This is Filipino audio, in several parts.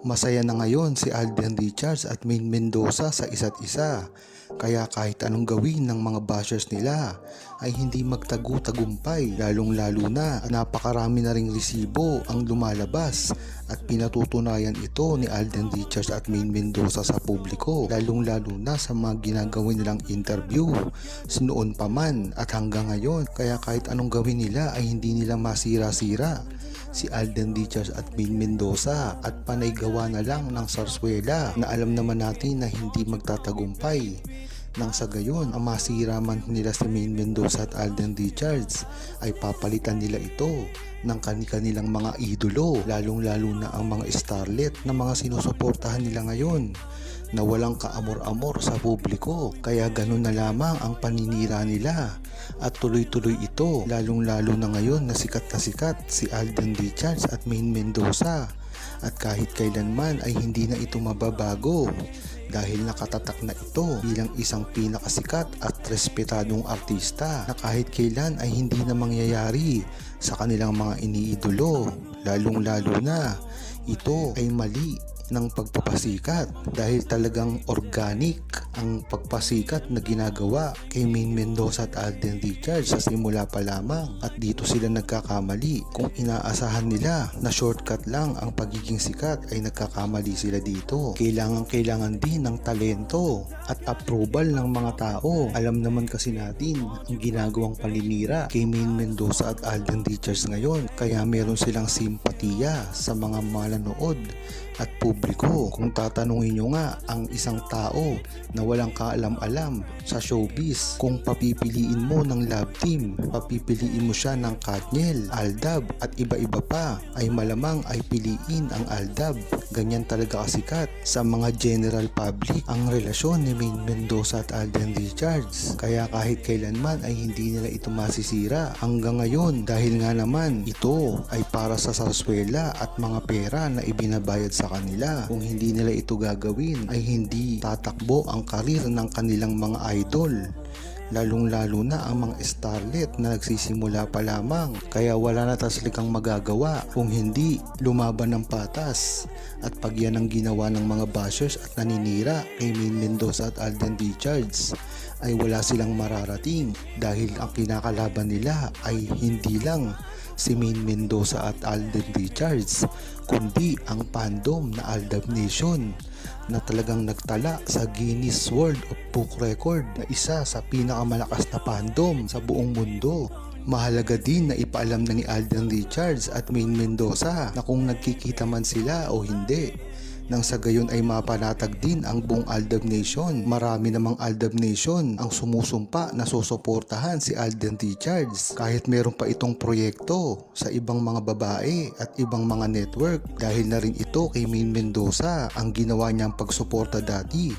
Masaya na ngayon si Alden Richards at Main Mendoza sa isa't isa. Kaya kahit anong gawin ng mga bashers nila ay hindi magtagu-tagumpay lalong lalo na napakarami na ring resibo ang lumalabas at pinatutunayan ito ni Alden Richards at Main Mendoza sa publiko lalong lalo na sa mga ginagawin nilang interview sinoon pa man at hanggang ngayon kaya kahit anong gawin nila ay hindi nila masira-sira si Alden Richards at Main Mendoza at panay gawa na lang ng sarsuela na alam naman natin na hindi magtatagumpay. Nang sa gayon, ang masira man nila si Main Mendoza at Alden Richards ay papalitan nila ito ng kanilang mga idolo lalong lalo na ang mga starlet na mga sinusuportahan nila ngayon na walang kaamor-amor sa publiko kaya ganun na lamang ang paninira nila. At tuloy-tuloy ito lalong lalo na ngayon na sikat na sikat si Alden Richards at Main Mendoza. At kahit kailanman ay hindi na ito mababago dahil nakatatak na ito bilang isang pinakasikat at respetadong artista na kahit kailan ay hindi na mangyayari sa kanilang mga iniidolo. Lalong lalo na ito ay mali ng pagpapasikat dahil talagang organic ang pagpasikat na ginagawa kay Main Mendoza at Alden Richards sa simula pa lamang. At dito sila nagkakamali. Kung inaasahan nila na shortcut lang ang pagiging sikat ay nagkakamali sila dito. Kailangan kailangan din ng talento at approval ng mga tao. Alam naman kasi natin ang ginagawang paninira kay Main Mendoza at Alden Richards ngayon. Kaya meron silang simpatiya sa mga malanood at publiko. Kung tatanungin nyo nga ang isang tao na walang kaalam-alam sa showbiz, kung papipiliin mo ng love team, papipiliin mo siya ng Katniel, Aldab at iba-iba pa, ay malamang ay piliin ang Aldab. Ganyan talaga kasikat sa mga general public ang relasyon ni Main Mendoza at Alden Richards. Kaya kahit kailanman ay hindi nila ito masisira hanggang ngayon dahil nga naman ito ay para sa sarswela at mga pera na ibinabayad sa kanila. Kung hindi nila ito gagawin ay hindi tatakbo ang karir ng kanilang mga idol lalong lalo na ang mga starlet na nagsisimula pa lamang kaya wala na taslikang magagawa kung hindi lumaban ng patas at pag yan ang ginawa ng mga bashers at naninira kay Main Mendoza at Alden Richards ay wala silang mararating dahil ang kinakalaban nila ay hindi lang si Main Mendoza at Alden Richards kundi ang fandom na Aldab Nation na talagang nagtala sa Guinness World of Book Record na isa sa pinakamalakas na fandom sa buong mundo. Mahalaga din na ipaalam na ni Alden Richards at Main Mendoza na kung nagkikita man sila o hindi nang sa gayon ay mapanatag din ang buong Aldab Nation. Marami namang Aldab Nation ang sumusumpa na susuportahan si Alden Richards kahit meron pa itong proyekto sa ibang mga babae at ibang mga network dahil na rin ito kay Main Mendoza ang ginawa niyang pagsuporta dati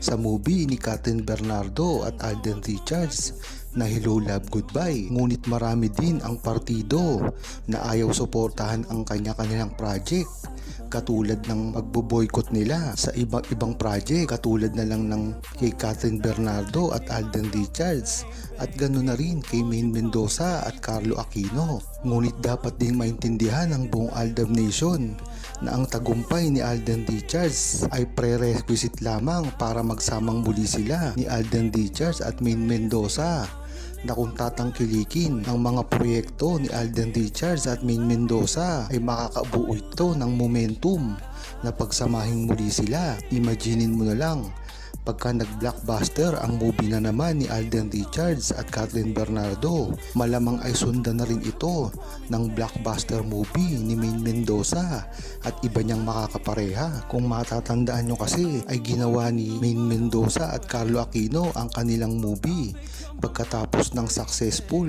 sa movie ni Catherine Bernardo at Alden Richards na Hello Love Goodbye. Ngunit marami din ang partido na ayaw suportahan ang kanya-kanilang project katulad ng pagbo-boycott nila sa ibang ibang project katulad na lang ng kay Catherine Bernardo at Alden Richards at ganoon na rin kay Main Mendoza at Carlo Aquino. Ngunit dapat ding maintindihan ng buong Aldab Nation na ang tagumpay ni Alden Richards ay prerequisite lamang para magsamang muli sila ni Alden Richards at Main Mendoza na kung tatangkilikin ang mga proyekto ni Alden Richards at Main Mendoza ay makakabuo ito ng momentum na pagsamahin muli sila. Imaginin mo na lang pagka nag-blockbuster ang movie na naman ni Alden Richards at Kathleen Bernardo. Malamang ay sundan na rin ito ng blockbuster movie ni Main Mendoza at iba niyang makakapareha. Kung matatandaan nyo kasi ay ginawa ni Main Mendoza at Carlo Aquino ang kanilang movie pagkatapos ng successful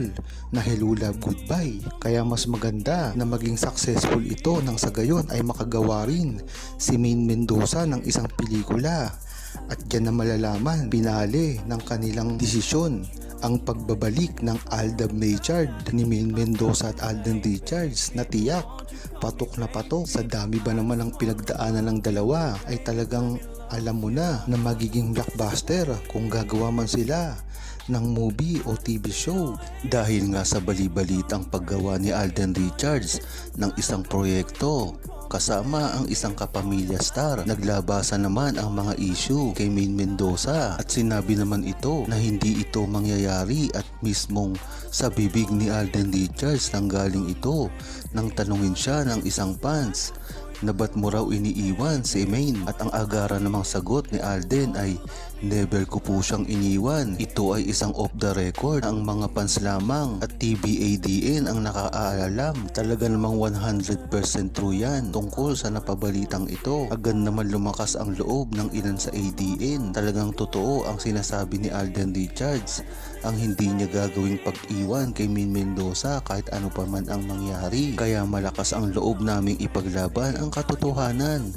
na Hello Love Goodbye. Kaya mas maganda na maging successful ito nang sa gayon ay makagawa rin si Main Mendoza ng isang pelikula at dyan na malalaman pinali ng kanilang desisyon ang pagbabalik ng Aldab Richard ni Main Mendoza at Alden Richards na tiyak patok na patok. Sa dami ba naman ang pinagdaanan ng dalawa ay talagang alam mo na na magiging blockbuster kung gagawa man sila ng movie o TV show. Dahil nga sa balibalitang paggawa ni Alden Richards ng isang proyekto kasama ang isang kapamilya star. Naglabasan naman ang mga issue kay Main Mendoza at sinabi naman ito na hindi ito mangyayari at mismong sa bibig ni Alden Richards nang galing ito nang tanungin siya ng isang fans na ba't mo raw iniiwan si Emaine at ang agara namang sagot ni Alden ay never ko po siyang iniwan. Ito ay isang off the record ang mga fans lamang at TBADN ang nakaalam. Talaga namang 100% true yan tungkol sa napabalitang ito. Agad naman lumakas ang loob ng ilan sa ADN. Talagang totoo ang sinasabi ni Alden Richards ang hindi niya gagawing pag-iwan kay Min Mendoza kahit ano pa man ang mangyari. Kaya malakas ang loob naming ipaglaban ang katotohanan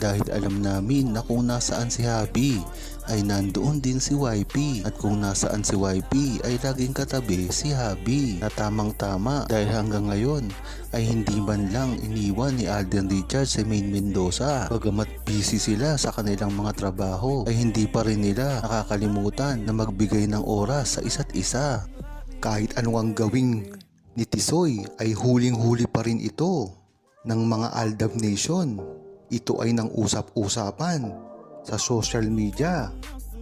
dahil alam namin na kung nasaan si Happy ay nandoon din si YP at kung nasaan si YP ay laging katabi si Happy na tamang tama dahil hanggang ngayon ay hindi man lang iniwan ni Alden Richards si Main Mendoza. Bagamat busy sila sa kanilang mga trabaho ay hindi pa rin nila nakakalimutan na magbigay ng oras sa isa't isa. Kahit ano ang gawing ni Tisoy ay huling-huli pa rin ito ng mga Aldab Nation. Ito ay nang usap-usapan sa social media.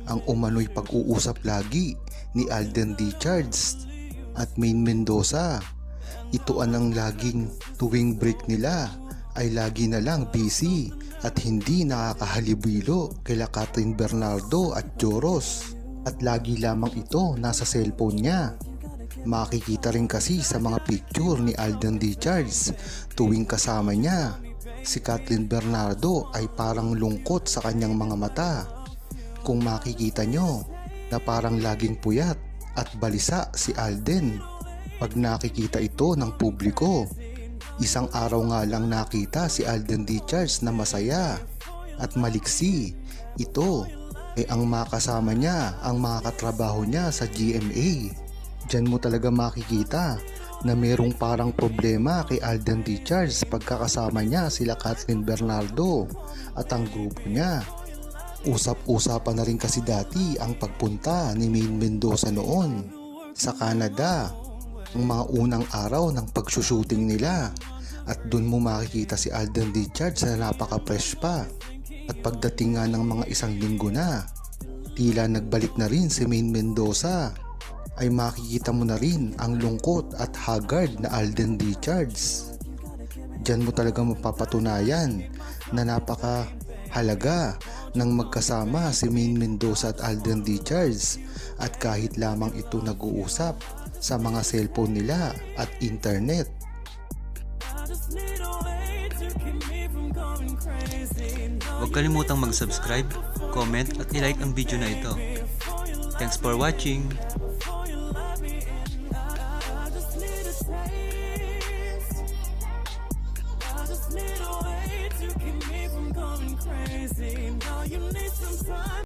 Ang umano'y pag-uusap lagi ni Alden Richards at Main Mendoza. Ito ang laging tuwing break nila ay lagi na lang busy at hindi nakakahalibilo kila Catherine Bernardo at Joros. At lagi lamang ito nasa cellphone niya. Makikita rin kasi sa mga picture ni Alden Richards tuwing kasama niya. Si Kathleen Bernardo ay parang lungkot sa kanyang mga mata. Kung makikita nyo na parang laging puyat at balisa si Alden pag nakikita ito ng publiko. Isang araw nga lang nakita si Alden Richards na masaya at maliksi. Ito ay ang makasama niya, ang mga katrabaho niya sa GMA. Diyan mo talaga makikita na merong parang problema kay Alden Richards. Pagkakasama niya sila Kathleen Bernardo at ang grupo niya. Usap-usapan na rin kasi dati ang pagpunta ni Main Mendoza noon sa Canada. Ang mga unang araw ng pagsushooting nila. At doon mo makikita si Alden Richards na napaka-fresh pa. At pagdating nga ng mga isang linggo na tila nagbalik na rin si Main Mendoza ay makikita mo na rin ang lungkot at haggard na Alden Richards. Diyan mo talaga mapapatunayan na napaka halaga ng magkasama si Main Mendoza at Alden Richards at kahit lamang ito nag-uusap sa mga cellphone nila at internet. Huwag kalimutang mag-subscribe, comment at i-like ang video na ito. Thanks for watching!